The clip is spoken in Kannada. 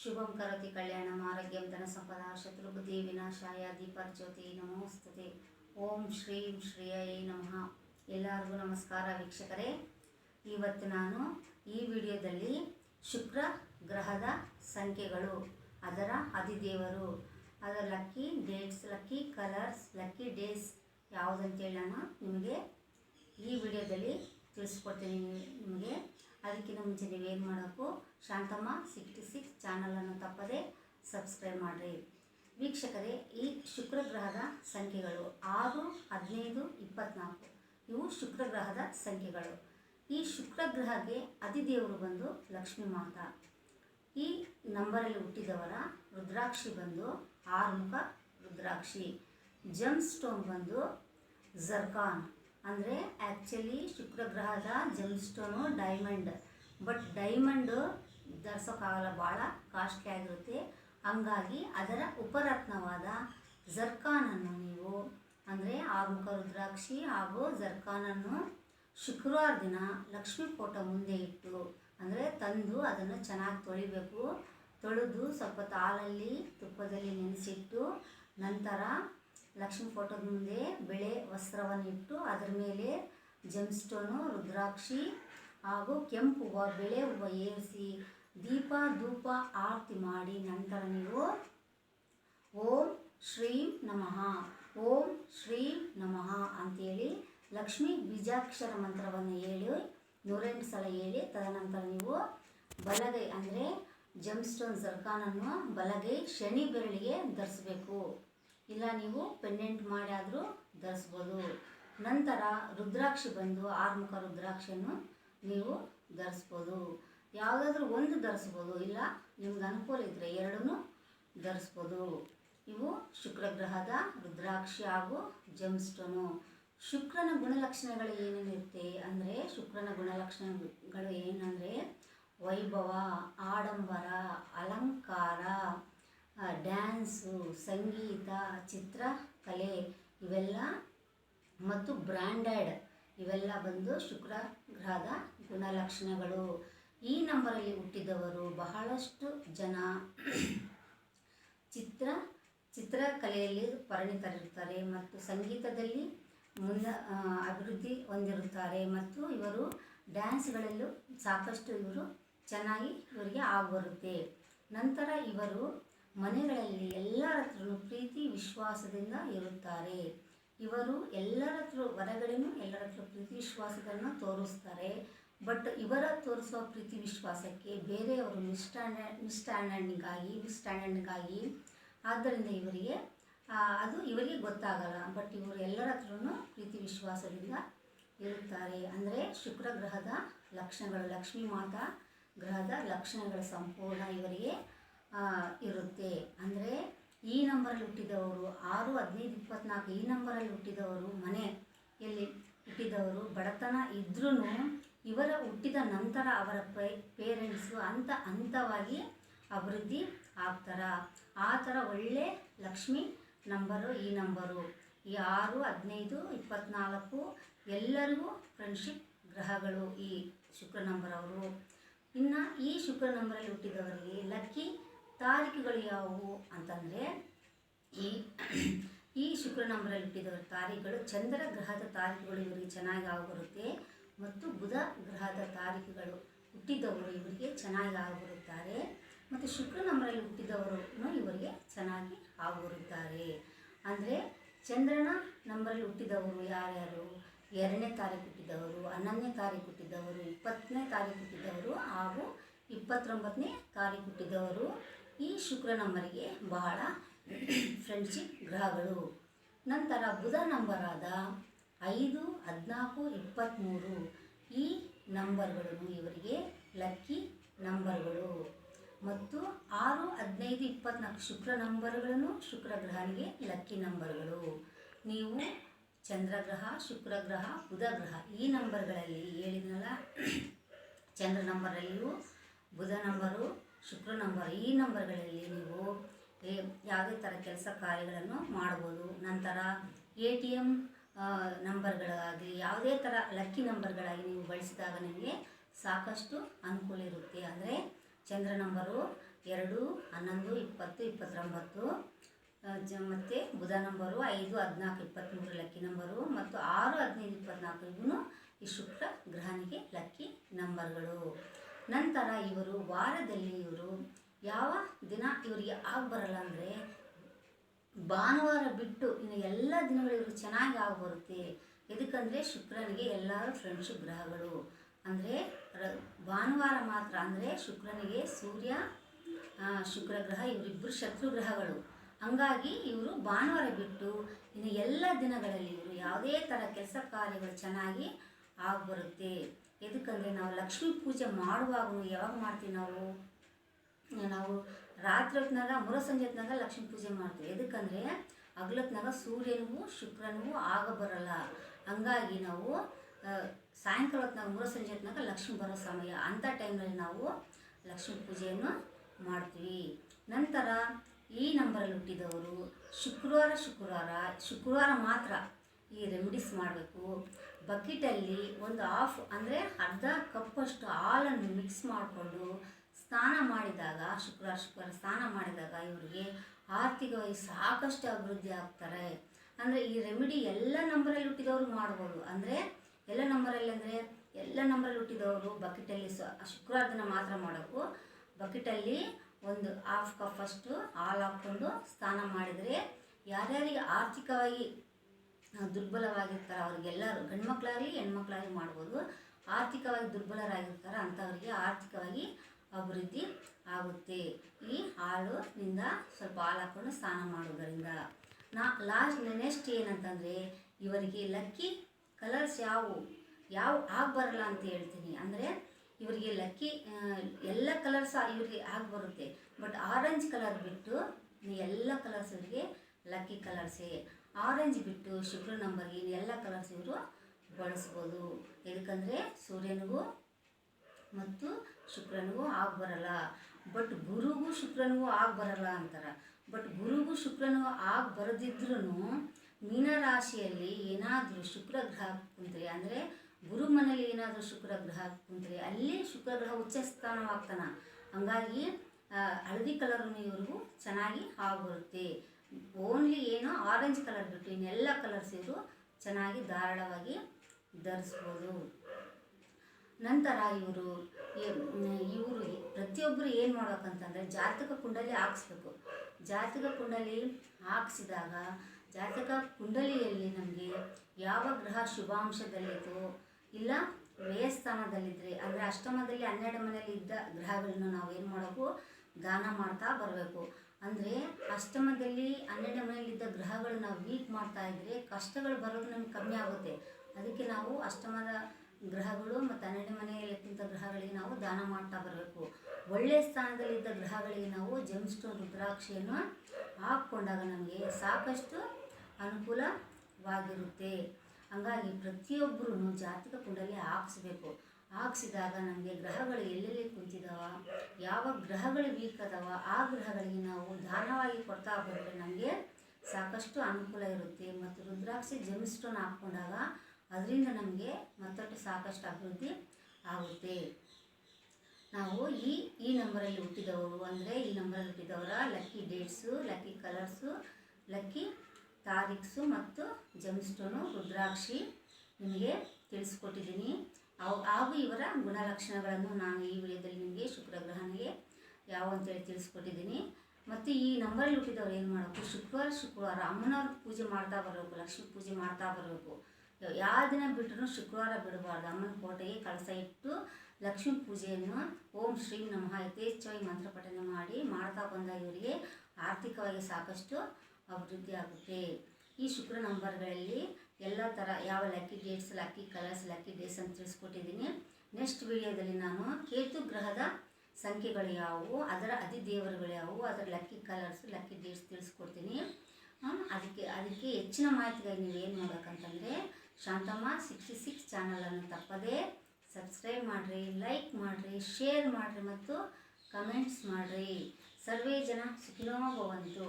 ಶುಭಂ ಕರೋತಿ ಕಲ್ಯಾಣಂ ಆರೋಗ್ಯಂ ಧನ ಸಂಪದ ಶತ್ರುಬುದ್ಧಿ ವಿನಾಶಾಯ ದೀಪರ್ಜ್ಯೋತಿ ನಮೋಸ್ತುತೆ. ಓಂ ಶ್ರೀಂ ಶ್ರೀಯೈ ನಮಃ. ಎಲ್ಲರಿಗೂ ನಮಸ್ಕಾರ ವೀಕ್ಷಕರೇ. ಇವತ್ತು ನಾನು ಈ ವಿಡಿಯೋದಲ್ಲಿ ಶುಕ್ರ ಗ್ರಹದ ಸಂಖ್ಯೆಗಳು, ಅದರ ಅಧಿದೇವರು, ಅದರ lucky dates, lucky colours, lucky days ಯಾವುದಂತೇಳಿ ನಾನು ನಿಮಗೆ ಈ ವಿಡಿಯೋದಲ್ಲಿ ತಿಳಿಸ್ಕೊಡ್ತೀನಿ. ನಿಮಗೆ ಅದಕ್ಕಿಂತ ಮುಂಚೆ ನೀವೇನು ಮಾಡಬೇಕು ಶಾಂತಮ್ಮ ಸಿಕ್ಸ್ಟಿ ಸಿಕ್ಸ್ ಚಾನಲನ್ನು ತಪ್ಪದೆ ಸಬ್ಸ್ಕ್ರೈಬ್ ಮಾಡಿರಿ. ವೀಕ್ಷಕರೇ, ಈ ಶುಕ್ರ ಗ್ರಹದ ಸಂಖ್ಯೆಗಳು ಆರು, ಹದಿನೈದು, ಇಪ್ಪತ್ನಾಲ್ಕು. ಇವು ಶುಕ್ರ ಗ್ರಹದ ಸಂಖ್ಯೆಗಳು. ಈ ಶುಕ್ರ ಗ್ರಹಕ್ಕೆ ಅಧಿದೇವರು ಬಂದು ಲಕ್ಷ್ಮೀ ಮಾತಾ. ಈ ನಂಬರಲ್ಲಿ ಹುಟ್ಟಿದವರ ರುದ್ರಾಕ್ಷಿ ಬಂದು ಆರುಮುಖ ರುದ್ರಾಕ್ಷಿ. ಜಮ್ ಸ್ಟೋನ್ ಬಂದು ಜರ್ಕಾನ್. ಅಂದರೆ ಆ್ಯಕ್ಚುಲಿ ಶುಕ್ರ ಗ್ರಹದ gem stone diamond but diamond ಧರಿಸೋಕ್ಕಾಗಲ್ಲ ಭಾಳ ಕಾಸ್ಟ್ಲಿ ಆಗಿರುತ್ತೆ. ಹಂಗಾಗಿ ಅದರ ಉಪರತ್ನವಾದ ಜರ್ಕಾನನ್ನು ನೀವು ಅಂದರೆ ಆಗುಕ ರುದ್ರಾಕ್ಷಿ ಹಾಗೂ ಜರ್ಕಾನನ್ನು ಶುಕ್ರವಾರ ದಿನ ಲಕ್ಷ್ಮೀ ಫೋಟೋ ಮುಂದೆ ಇಟ್ಟು ಅಂದರೆ ತಂದು ಅದನ್ನು ಚೆನ್ನಾಗಿ ತೊಳಿಬೇಕು. ತೊಳೆದು ಸ್ವಲ್ಪ ತಾಳಲ್ಲಿ ತುಪ್ಪದಲ್ಲಿ ನೆನೆಸಿಟ್ಟು ನಂತರ ಲಕ್ಷ್ಮೀ ಫೋಟೋದ ಮುಂದೆ ಬೆಳೆ ವಸ್ತ್ರವನ್ನು ಇಟ್ಟು ಅದರ ಮೇಲೆ ಜಮ್ಸ್ಟೋನು ರುದ್ರಾಕ್ಷಿ ಹಾಗೂ ಕೆಂಪು ಹೂವು, ಬೆಳೆ ಹೂವು ಏರಿಸಿ ದೀಪ, ಧೂಪ ಆರತಿ ಮಾಡಿ ನಂತರ ನೀವು ಓಂ ಶ್ರೀಂ ನಮಃ, ಓಂ ಶ್ರೀಂ ನಮಃ ಅಂತೇಳಿ ಲಕ್ಷ್ಮೀ ಬೀಜಾಕ್ಷರ ಮಂತ್ರವನ್ನು ಹೇಳಿ ನೂರೆಂಟು ಸಲ ಹೇಳಿ ತದನಂತರ ನೀವು ಬಲಗೈ ಅಂದರೆ ಜಮ್ಸ್ಟೋನ್ ಜರ್ಕಾನನ್ನು ಬಲಗೈ ಶನಿ ಬೆರಳಿಗೆ ಧರಿಸ್ಬೇಕು. ಇಲ್ಲ, ನೀವು ಪೆಂಡೆಂಟ್ ಮಾಡಿ ಆದರೂ ಧರಿಸ್ಬೋದು. ನಂತರ ರುದ್ರಾಕ್ಷಿ ಬಂದು, ಆರ್ಮುಖ ರುದ್ರಾಕ್ಷಿಯನ್ನು ನೀವು ಧರಿಸ್ಬೋದು. ಯಾವುದಾದ್ರೂ ಒಂದು ಧರಿಸ್ಬೋದು, ಇಲ್ಲ ನಿಮ್ಗೆ ಅನುಕೂಲ ಇದ್ದರೆ ಎರಡೂ ಧರಿಸ್ಬೋದು. ಇವು ಶುಕ್ರ ಗ್ರಹದ ರುದ್ರಾಕ್ಷಿ ಹಾಗೂ ಜಮ್ಸ್ಟೋನು ಶುಕ್ರನ ಗುಣಲಕ್ಷಣಗಳು ಏನೇನಿರುತ್ತೆ ಅಂದರೆ, ಶುಕ್ರನ ಗುಣಲಕ್ಷಣಗಳು ಏನಂದರೆ ವೈಭವ, ಆಡಂಬರ, ಅಲಂಕಾರ. ಡ್ಯಾನ್ಸು, ಸಂಗೀತ ಚಿತ್ರಕಲೆ ಇವೆಲ್ಲ ಮತ್ತು ಬ್ರ್ಯಾಂಡೆಡ್ ಇವೆಲ್ಲ ಬಂದು ಶುಕ್ರ ಗ್ರಹದ ಗುಣಲಕ್ಷಣಗಳು. ಈ ನಂಬರಲ್ಲಿ ಹುಟ್ಟಿದವರು ಬಹಳಷ್ಟು ಜನ. ಚಿತ್ರ ಚಿತ್ರಕಲೆಯಲ್ಲಿ ಪರಿಣಿತರಿರ್ತಾರೆ ಮತ್ತು ಸಂಗೀತದಲ್ಲಿ ಮುನ್ನ ಅಭಿವೃದ್ಧಿ ಹೊಂದಿರುತ್ತಾರೆ ಮತ್ತು ಇವರು ಡ್ಯಾನ್ಸ್ಗಳಲ್ಲೂ ಸಾಕಷ್ಟು ಇವರು ಚೆನ್ನಾಗಿ ಇವರಿಗೆ ಆಗಬರುತ್ತೆ ನಂತರ ಇವರು ಮನೆಗಳಲ್ಲಿ ಎಲ್ಲರ ಹತ್ರನೂ ಪ್ರೀತಿ, ವಿಶ್ವಾಸದಿಂದ ಇರುತ್ತಾರೆ. ಇವರು ಎಲ್ಲರ ಹತ್ರ ಹೊರಗಡೆನೂ ಎಲ್ಲರ ಹತ್ರ ಪ್ರೀತಿ ವಿಶ್ವಾಸಗಳನ್ನು ತೋರಿಸ್ತಾರೆ. ಬಟ್ ಇವರ ತೋರಿಸುವ ಪ್ರೀತಿ, ವಿಶ್ವಾಸಕ್ಕೆ ಬೇರೆಯವರು ಮಿಸ್ಟ್ಯಾಂಡ್ ಮಿಸ್ಟ್ಯಾಂಡರ್ಡಿಂಗಾಗಿ ಮಿಸ್ಟ್ಯಾಂಡರ್ಡಿಂಗಾಗಿ ಆದ್ದರಿಂದ ಇವರಿಗೆ ಅದು ಇವರಿಗೆ ಗೊತ್ತಾಗಲ್ಲ. ಬಟ್ ಇವರು ಎಲ್ಲರ ಹತ್ರನೂ ಪ್ರೀತಿ, ವಿಶ್ವಾಸದಿಂದ ಇರುತ್ತಾರೆ. ಅಂದರೆ ಶುಕ್ರ ಗ್ರಹದ ಲಕ್ಷಣಗಳು, ಲಕ್ಷ್ಮೀ ಮಾತಾ ಗ್ರಹದ ಲಕ್ಷಣಗಳು ಸಂಪೂರ್ಣ ಇವರಿಗೆ ಇರುತ್ತೆ. ಅಂದರೆ ಈ ನಂಬರಲ್ಲಿ ಹುಟ್ಟಿದವರು, ಆರು, ಹದಿನೈದು, ಇಪ್ಪತ್ನಾಲ್ಕು ಈ ನಂಬರಲ್ಲಿ ಹುಟ್ಟಿದವರು ಮನೆಯಲ್ಲಿ ಹುಟ್ಟಿದವರು, ಬಡತನ ಇದ್ರೂ ಇವರ ಹುಟ್ಟಿದ ನಂತರ ಅವರ ಪೇ ಪೇರೆಂಟ್ಸು ಹಂತ ಹಂತವಾಗಿ ಅಭಿವೃದ್ಧಿ ಆಗ್ತಾರ. ಆ ಥರ ಒಳ್ಳೆ ಲಕ್ಷ್ಮಿ ನಂಬರು ಈ ನಂಬರು. ಈ ಆರು, ಹದಿನೈದು, ಇಪ್ಪತ್ನಾಲ್ಕು ಎಲ್ಲರಿಗೂ ಫ್ರೆಂಡ್ಶಿಪ್ ಗ್ರಹಗಳು ಈ ಶುಕ್ರ ನಂಬರವರು. ಇನ್ನು ಈ ಶುಕ್ರ ನಂಬರಲ್ಲಿ ಹುಟ್ಟಿದವರಿಗೆ ಲಕ್ಕಿ ತಾರೀಕುಗಳು ಯಾವುವು ಅಂತಂದರೆ, ಈ ಈ ಶುಕ್ರ ನಂಬರಲ್ಲಿ ಹುಟ್ಟಿದವರ ತಾರೀಖುಗಳು ಚಂದ್ರ ಗ್ರಹದ ತಾರೀಕುಗಳು ಇವರಿಗೆ ಚೆನ್ನಾಗಿ ಆಗಿಬರುತ್ತೆ ಮತ್ತು ಬುಧ ಗ್ರಹದ ತಾರೀಕುಗಳು ಹುಟ್ಟಿದವರು ಇವರಿಗೆ ಚೆನ್ನಾಗಿ ಆಗಿಬರುತ್ತಾರೆ ಮತ್ತು ಶುಕ್ರ ನಂಬರಲ್ಲಿ ಹುಟ್ಟಿದವರು ಇವರಿಗೆ ಚೆನ್ನಾಗಿ ಆಗಿಬರುತ್ತಾರೆ. ಅಂದರೆ ಚಂದ್ರನ ನಂಬರಲ್ಲಿ ಹುಟ್ಟಿದವರು ಯಾರ್ಯಾರು? ಎರಡನೇ ತಾರೀಕು ಹುಟ್ಟಿದವರು, ಹನ್ನೊಂದನೇ ತಾರೀಕು ಹುಟ್ಟಿದವರು, ಇಪ್ಪತ್ತನೇ ತಾರೀಕು ಹುಟ್ಟಿದವರು ಹಾಗೂ ಇಪ್ಪತ್ತೊಂಬತ್ತನೇ ತಾರೀಕು ಹುಟ್ಟಿದವರು. ಈ ಶುಕ್ರ ನಂಬರಿಗೆ ಬಹಳ ಫ್ರೆಂಡ್ಶಿಪ್ ಗ್ರಹಗಳು. ನಂತರ ಬುಧ ನಂಬರಾದ ಐದು, ಹದಿನಾಲ್ಕು ಇಪ್ಪತ್ತ್ಮೂರು ಈ ನಂಬರ್ಗಳನ್ನು ಇವರಿಗೆ ಲಕ್ಕಿ ನಂಬರ್ಗಳು. ಮತ್ತು ಆರು, ಹದಿನೈದು, ಇಪ್ಪತ್ನಾಲ್ಕು ಶುಕ್ರ ನಂಬರ್ಗಳನ್ನು ಶುಕ್ರ ಗ್ರಹನಿಗೆ ಲಕ್ಕಿ ನಂಬರ್ಗಳು. ನೀವು ಚಂದ್ರಗ್ರಹ ಶುಕ್ರ ಗ್ರಹ ಬುಧ ಗ್ರಹ ಈ ನಂಬರ್ಗಳಲ್ಲಿ ಹೇಳಿದ್ನಲ್ಲ? ಚಂದ್ರ ನಂಬರಲ್ಲಿಯೂ ಬುಧ ನಂಬರು ಶುಕ್ರ ನಂಬರ್, ಈ ನಂಬರ್ಗಳಲ್ಲಿ ನೀವು ಯಾವುದೇ ಥರ ಕೆಲಸ ಕಾರ್ಯಗಳನ್ನು ಮಾಡ್ಬೋದು. ನಂತರ ಎ ಟಿ ಎಂ ನಂಬರ್ಗಳಾಗಲಿ, ಯಾವುದೇ ಥರ ಲಕ್ಕಿ ನಂಬರ್ಗಳಾಗಿ ನೀವು ಬಳಸಿದಾಗ ನಿಮಗೆ ಸಾಕಷ್ಟು ಅನುಕೂಲ ಇರುತ್ತೆ. ಅಂದರೆ ಚಂದ್ರ ನಂಬರು ಎರಡು, ಹನ್ನೊಂದು, ಇಪ್ಪತ್ತು, ಇಪ್ಪತ್ತೊಂಬತ್ತು ಜ, ಮತ್ತು ಬುಧ ನಂಬರು ಐದು, ಹದಿನಾಲ್ಕು ಇಪ್ಪತ್ತ್ಮೂರು ಲಕ್ಕಿ ನಂಬರು ಮತ್ತು ಆರು, ಹದಿನೈದು ಇಪ್ಪತ್ತ್ನಾಲ್ಕು ಇವನು ಈ ಶುಕ್ರ ಗ್ರಹನಿಗೆ ಲಕ್ಕಿ ನಂಬರ್ಗಳು. ನಂತರ ಇವರು ವಾರದಲ್ಲಿ ಇವರು ಯಾವ ದಿನ ಇವರಿಗೆ ಆಗ್ಬರಲ್ಲ ಅಂದರೆ ಭಾನುವಾರ ಬಿಟ್ಟು ಇನ್ನು ಎಲ್ಲ ದಿನಗಳು ಇವರು ಚೆನ್ನಾಗಿ ಬರುತ್ತೆ. ಎದಕ್ಕಂದರೆ ಶುಕ್ರನಿಗೆ ಎಲ್ಲರೂ ಫ್ರೆಂಡ್ಶಿಪ್ ಗ್ರಹಗಳು. ಅಂದರೆ ಭಾನುವಾರ ಮಾತ್ರ ಅಂದರೆ ಶುಕ್ರನಿಗೆ ಸೂರ್ಯ ಶುಕ್ರ ಗ್ರಹ ಇವರಿಬ್ಬರು ಶತ್ರು ಗ್ರಹಗಳು. ಹಂಗಾಗಿ ಇವರು ಭಾನುವಾರ ಬಿಟ್ಟು ಇನ್ನು ಎಲ್ಲ ದಿನಗಳಲ್ಲಿ ಇವರು ಯಾವುದೇ ಥರ ಕೆಲಸ ಕಾರ್ಯಗಳು ಚೆನ್ನಾಗಿ ಆಗ್ಬರುತ್ತೆ ಎದಕ್ಕಂದರೆ ನಾವು ಲಕ್ಷ್ಮೀ ಪೂಜೆ ಮಾಡುವಾಗ ಯಾವಾಗ ಮಾಡ್ತೀವಿ ನಾವು? ನಾವು ರಾತ್ರಿ ಹೊತ್ನಾಗ ಮುರ ಸಂಜೆ ಹೊತ್ನಾಗ ಲಕ್ಷ್ಮೀ ಪೂಜೆ ಮಾಡ್ತೀವಿ. ಎದಕ್ಕಂದರೆ ಹಗ್ಲತ್ನಾಗ ಸೂರ್ಯನಿಗೂ ಶುಕ್ರನಿಗೂ ಆಗ ಬರಲ್ಲ. ಹಂಗಾಗಿ ನಾವು ಸಾಯಂಕಾಲ ಹೊತ್ನಾಗ ಮುರ ಸಂಜೆ ಹೊತ್ನಾಗ ಲಕ್ಷ್ಮಿ ಬರೋ ಸಮಯ. ಅಂಥ ಟೈಮಲ್ಲಿ ನಾವು ಲಕ್ಷ್ಮೀ ಪೂಜೆಯನ್ನು ಮಾಡ್ತೀವಿ. ನಂತರ ಈ ನಂಬರಲ್ಲಿ ಹುಟ್ಟಿದವರು ಶುಕ್ರವಾರ ಶುಕ್ರವಾರ. ಶುಕ್ರವಾರ ಮಾತ್ರ. ಈ ರೆಮಿಡೀಸ್ ಮಾಡಬೇಕು. ಬಕೆಟಲ್ಲಿ ಒಂದು ಹಾಫ್ ಅಂದರೆ ಅರ್ಧ ಕಪ್ಪಷ್ಟು ಹಾಲನ್ನು ಮಿಕ್ಸ್ ಮಾಡಿಕೊಂಡು ಸ್ನಾನ ಮಾಡಿದಾಗ ಶುಕ್ರವಾರ ಶುಕ್ರವಾರ ಸ್ನಾನ ಮಾಡಿದಾಗ ಇವರಿಗೆ ಆರ್ಥಿಕವಾಗಿ ಸಾಕಷ್ಟು ಅಭಿವೃದ್ಧಿ ಆಗ್ತಾರೆ. ಅಂದರೆ ಈ ರೆಮಿಡಿ ಎಲ್ಲ ನಂಬರಲ್ಲಿ ಹುಟ್ಟಿದವರು ಮಾಡ್ಬೋದು. ಅಂದರೆ ಎಲ್ಲ ನಂಬರಲ್ಲಿ ಅಂದರೆ ಎಲ್ಲ ನಂಬರಲ್ಲಿ ಹುಟ್ಟಿದವರು ಬಕೆಟಲ್ಲಿ ಸ ಶುಕ್ರವಾರ ದಿನ ಮಾತ್ರ ಮಾಡಬೇಕು. ಬಕೆಟಲ್ಲಿ ಒಂದು ಹಾಫ್ ಕಪ್ ಅಷ್ಟು ಹಾಲು ಹಾಕ್ಕೊಂಡು ಸ್ನಾನ ಮಾಡಿದರೆ ಯಾರ್ಯಾರಿಗೆ ಆರ್ಥಿಕವಾಗಿ ದುರ್ಬಲವಾಗಿರ್ತಾರೆ ಅವ್ರಿಗೆಲ್ಲರೂ ಗಂಡು ಮಕ್ಕಳಾಗಲಿ ಹೆಣ್ಮಕ್ಳಾಗಲಿ ಮಾಡ್ಬೋದು. ಆರ್ಥಿಕವಾಗಿ ದುರ್ಬಲರಾಗಿರ್ತಾರೆ ಅಂಥವ್ರಿಗೆ ಆರ್ಥಿಕವಾಗಿ ಅಭಿವೃದ್ಧಿ ಆಗುತ್ತೆ. ಈ ಹಾಳುನಿಂದ ಸ್ವಲ್ಪ ಹಾಲು ಹಾಕೊಂಡು ಸ್ನಾನ ಮಾಡೋದರಿಂದ ನಾ ಲಾಸ್ಟ್ ನೆನೆಸ್ಟ್ ಏನಂತಂದರೆ, ಇವರಿಗೆ ಲಕ್ಕಿ ಕಲರ್ಸ್ ಯಾವುವು ಯಾವ ಆಗಿ ಅಂತ ಹೇಳ್ತೀನಿ. ಅಂದರೆ, ಇವರಿಗೆ ಲಕ್ಕಿ ಎಲ್ಲ ಕಲರ್ಸ್ ಇವರಿಗೆ ಆಗಿಬರುತ್ತೆ ಬಟ್ ಆರೆಂಜ್ ಕಲರ್ ಬಿಟ್ಟು ಎಲ್ಲ ಕಲರ್ಸ್ ಇವರಿಗೆ ಲಕ್ಕಿ ಕಲರ್ಸೇ ಆರೆಂಜ್ ಬಿಟ್ಟು ಶುಕ್ರ ನಂಬರ್ಗೆ ಎಲ್ಲ ಕಲರ್ಸ್ ಇವರು ಬಳಸ್ಬೋದು. ಎದಕ್ಕಂದರೆ ಸೂರ್ಯನಿಗೂ ಮತ್ತು ಶುಕ್ರನಿಗೂ ಆಗ ಬರಲ್ಲ. ಬಟ್ ಗುರುಗೂ ಶುಕ್ರನಿಗೂ ಆಗ ಬರಲ್ಲ ಅಂತಾರೆ. ಬಟ್ ಗುರುಗೂ ಶುಕ್ರನಿಗೂ ಆಗಿ ಬರದಿದ್ರೂ ಮೀನರಾಶಿಯಲ್ಲಿ ಏನಾದರೂ ಶುಕ್ರ ಗ್ರಹ ಕುಂತ್ರೆ, ಅಂದರೆ ಗುರು ಮನೆಯಲ್ಲಿ ಏನಾದರೂ ಶುಕ್ರ ಗ್ರಹ ಕುಂತ್ರೆ, ಅಲ್ಲಿ ಶುಕ್ರ ಗ್ರಹ ಉಚ್ಚ ಸ್ಥಾನವಾಗ್ತಾನೆ. ಹಂಗಾಗಿ ಹಳದಿ ಕಲರ್ನು ಇವ್ರಿಗೂ ಚೆನ್ನಾಗಿ ಆಗಿಬರುತ್ತೆ ಓನ್ಲಿ ಏನು ಆರೆಂಜ್ ಕಲರ್ ಬಿಟ್ಟು ಇನ್ನೆಲ್ಲ ಕಲರ್ಸ್ ಸೇರು ಚೆನ್ನಾಗಿ ಧಾರಾಳವಾಗಿ ಧರಿಸ್ಬೋದು. ನಂತರ ಇವರು ಇವರು ಪ್ರತಿಯೊಬ್ಬರು ಏನು ಮಾಡ್ಬೇಕಂತಂದರೆ ಜಾತಕ ಕುಂಡಲಿ ಹಾಕ್ಸ್ಬೇಕು. ಜಾತಕ ಕುಂಡಲಿ ಹಾಕ್ಸಿದಾಗ ಜಾತಕ ಕುಂಡಲಿಯಲ್ಲಿ ನಮಗೆ ಯಾವ ಗ್ರಹ ಶುಭಾಂಶದಲ್ಲಿತ್ತು ಇಲ್ಲ ವ್ಯಯಸ್ಥಾನದಲ್ಲಿದ್ದರೆ ಅಂದರೆ ಅಷ್ಟಮದಲ್ಲಿ ಹನ್ನೆರಡು ಮನೆಯಲ್ಲಿ ಇದ್ದ ಗ್ರಹಗಳನ್ನು ನಾವು ಏನು ಮಾಡಬೇಕು, ದಾನ ಮಾಡ್ತಾ ಬರಬೇಕು. ಅಂದರೆ ಅಷ್ಟಮದಲ್ಲಿ ಹನ್ನೆರಡು ಮನೆಯಲ್ಲಿದ್ದ ಗ್ರಹಗಳು ನಾವು ವೀಕ್ ಮಾಡ್ತಾ ಇದ್ದರೆ ಕಷ್ಟಗಳು ಬರೋದು ನಮ್ಗೆ ಕಮ್ಮಿ ಆಗುತ್ತೆ. ಅದಕ್ಕೆ ನಾವು ಅಷ್ಟಮದ ಗ್ರಹಗಳು ಮತ್ತು ಹನ್ನೆರಡು ಮನೆಯಲ್ಲಿದ್ದ ಗ್ರಹಗಳಿಗೆ ನಾವು ದಾನ ಮಾಡ್ತಾ ಬರಬೇಕು. ಒಳ್ಳೆಯ ಸ್ಥಾನದಲ್ಲಿದ್ದ ಗ್ರಹಗಳಿಗೆ ನಾವು ಜೆಮ್ಸ್ಟೋನ್ ರುದ್ರಾಕ್ಷಿಯನ್ನು ಹಾಕ್ಕೊಂಡಾಗ ನಮಗೆ ಸಾಕಷ್ಟು ಅನುಕೂಲವಾಗಿರುತ್ತೆ. ಹಂಗಾಗಿ ಪ್ರತಿಯೊಬ್ಬರೂ ಜಾತಕ ಕುಂಡಲಿ ಹಾಕ್ಸ್ಬೇಕು. ಹಾಕ್ಸಿದಾಗ ನಮಗೆ ಗ್ರಹಗಳು ಎಲ್ಲೆಲ್ಲಿ ಕುಂತಿದಾವ? ಯಾವ ಗ್ರಹಗಳು ವೀಕ್ ಅದಾವ ಆ ಗ್ರಹಗಳಿಗೆ ನಾವು ದಾನವಾಗಿ ಕೊಡ್ತಾ ಬಂದರೆ ನಮಗೆ ಸಾಕಷ್ಟು ಅನುಕೂಲ ಇರುತ್ತೆ. ಮತ್ತು ರುದ್ರಾಕ್ಷಿ ಜೆಮ್ ಸ್ಟೋನ್ ಹಾಕ್ಕೊಂಡಾಗ ಅದರಿಂದ ನಮಗೆ ಮತ್ತಷ್ಟು ಸಾಕಷ್ಟು ಅಭಿವೃದ್ಧಿ ಆಗುತ್ತೆ. ನಾವು ಈ ಈ ನಂಬರಲ್ಲಿ ಹುಟ್ಟಿದವರು ಅಂದರೆ ಈ ನಂಬರಲ್ಲಿ ಹುಟ್ಟಿದವರ lucky dates, lucky colours, lucky ತಾರೀಕ್ಸು ಮತ್ತು ಜಮ್ಸ್ಟೋನು ರುದ್ರಾಕ್ಷಿ ನಿಮಗೆ ತಿಳಿಸ್ಕೊಟ್ಟಿದ್ದೀನಿ. ಅವು ಹಾಗೂ ಇವರ ಗುಣಲಕ್ಷಣಗಳನ್ನು ನಾನು ಈ ವಿಡಿಯೋದಲ್ಲಿ ನಿಮಗೆ ಶುಕ್ರಗ್ರಹನಿಗೆ ಯಾವ ಅಂತೇಳಿ ತಿಳಿಸ್ಕೊಟ್ಟಿದ್ದೀನಿ. ಮತ್ತು ಈ ನಂಬರಲ್ಲಿ ಹುಟ್ಟಿದವ್ರು ಏನು ಮಾಡಬೇಕು? ಶುಕ್ರವಾರ ಶುಕ್ರವಾರ ಅಮ್ಮನವ್ರ ಪೂಜೆ ಮಾಡ್ತಾ ಬರಬೇಕು, ಲಕ್ಷ್ಮೀ ಪೂಜೆ ಮಾಡ್ತಾ ಬರಬೇಕು. ಯಾವ ದಿನ ಬಿಟ್ಟರು ಶುಕ್ರವಾರ ಬಿಡಬಾರ್ದು. ಅಮ್ಮನ ಫೋಟೋಗೆ ಕಳಸ ಇಟ್ಟು ಲಕ್ಷ್ಮೀ ಪೂಜೆಯನ್ನು ಓಂ ಶ್ರೀ ನಮಃ ಯಥೇಚ್ಛವಾಗಿ ಮಂತ್ರ ಪಠನೆ ಮಾಡಿ ಮಾಡ್ತಾ ಬಂದ ಇವರಿಗೆ ಆರ್ಥಿಕವಾಗಿ ಸಾಕಷ್ಟು ಅಭಿವೃದ್ಧಿ ಆಗುತ್ತೆ ಈ ಶುಕ್ರ ನಂಬರ್ಗಳಲ್ಲಿ ಎಲ್ಲ ಥರ ಯಾವ lucky dates lucky colours lucky days ಅಂತ ತಿಳಿಸ್ಕೊಟ್ಟಿದ್ದೀನಿ. ನೆಕ್ಸ್ಟ್ ವಿಡಿಯೋದಲ್ಲಿ ನಾನು ಕೇತು ಗ್ರಹದ ಸಂಖ್ಯೆಗಳು ಯಾವುವು, ಅದರ ಅಧಿದೇವರುಗಳು ಯಾವುವು, ಅದರ ಲಕ್ಕಿ ಕಲರ್ಸ್ ಲಕ್ಕಿ ಡೇಟ್ಸ್ ತಿಳಿಸ್ಕೊಡ್ತೀನಿ. ಅದಕ್ಕೆ ಅದಕ್ಕೆ ಹೆಚ್ಚಿನ ಮಾಹಿತಿಗಾಗಿ ನೀವು ಏನು ಮಾಡ್ಬೇಕಂತಂದರೆ ಶಾಂತಮ್ಮ ಸಿಕ್ಸ್ಟಿ ಸಿಕ್ಸ್ ಚಾನಲನ್ನು ತಪ್ಪದೇ ಸಬ್ಸ್ಕ್ರೈಬ್ ಮಾಡಿರಿ ಲೈಕ್ ಮಾಡಿರಿ ಶೇರ್ ಮಾಡಿರಿ ಮತ್ತು ಕಮೆಂಟ್ಸ್ ಮಾಡಿರಿ. ಸರ್ವೇ ಜನ ಸುಖಿನೋ ಭವಂತು.